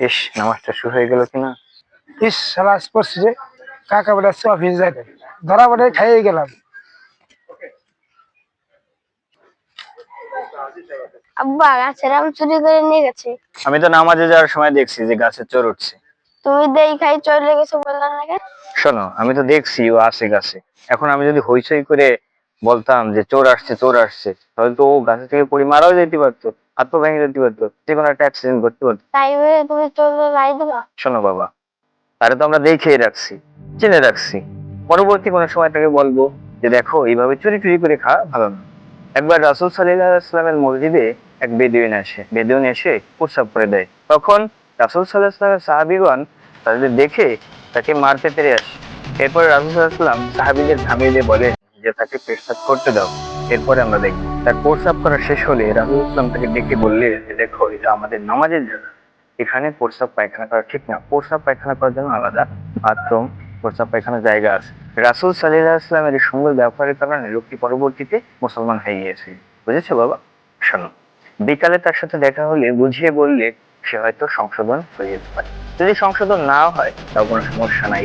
ইস নামাজটা শুরু হয়ে গেল কিনা? ইস রে কাকা বলে আসছে অফিস ধরা বলে খাইয়ে গেলাম। আব্বা গাছের আম চুরি করে নিয়ে গেছে। আমি তো নামাজে যাওয়ার সময় দেখছি যে গাছে চোর উঠছে। তুমি দেখাই চলে গেছো বললাম না কেন? শোনো আমি তো দেখছি ও আছে গাছে। এখন আমি যদি হইচই করে বলতাম যে চোর আসছে চোর আসছে তাহলে তো ও গাছে থেকে পড়ে মারাও যেতে পারতো। পারতো যে কোনো একটা অ্যাক্সিডেন্ট করতে পারতো তুমি শোনো বাবা তারে তো আমরা দেখেই রাখছি চিনে রাখছি। পরবর্তী কোনো সময় তাকে বলব যে দেখো এইভাবে চুরি চুরি করে খাওয়া ভালো না। একবার রাসুল সাল্লাহ ইসলামের মসজিদে এক বেদুইন আসে বেদুইন এসে প্রস্রাব করে দেয়। তখন রাসুল সাল্লাহ ইসলামের সাহাবিগণ তাদের দেখে তাকে মারতে পেরে আসে। এরপর রাসুল সাল্লাম সাহাবিদের থামিয়ে দিয়ে বলে যে তাকে পেশাব করতে দাও। এরপরে আমরা দেখি তার প্রস্রাব করা শেষ হলে রাসুল ইসলাম তাকে ডেকে বললে দেখো, এটা আমাদের নামাজের জায়গা এখানে প্রস্রাব পায়খানা করা ঠিক না। প্রস্রাব পায়খানা করার জন্য আলাদা বাথরুম, প্রস্রাব পায়খানার জায়গা আছে। রাসুল সাল্লাহ ইসলামের এই সুন্দর ব্যবহারের কারণে লোকটি পরবর্তীতে মুসলমান হয়ে গিয়েছে। বুঝেছ, বাবা? শোনো, বিকালে তার সাথে দেখা হলে বুঝিয়ে বললে সে হয়তো সংশোধন হয়ে যেতে পারে। যদি সংশোধন না হয়, তাও কোনো সমস্যা নাই।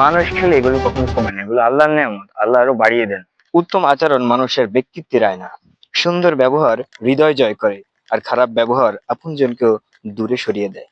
মানুষ খেলে এগুলো কখনো কমে না। এগুলো আল্লাহর নিয়ামত। আল্লাহ আরও বাড়িয়ে দেন। উত্তম আচরণ মানুষের ব্যক্তিত্বের আয়না সুন্দর ব্যবহার হৃদয় জয় করে, আর খারাপ ব্যবহার আপনজনকেও দূরে সরিয়ে দেয়।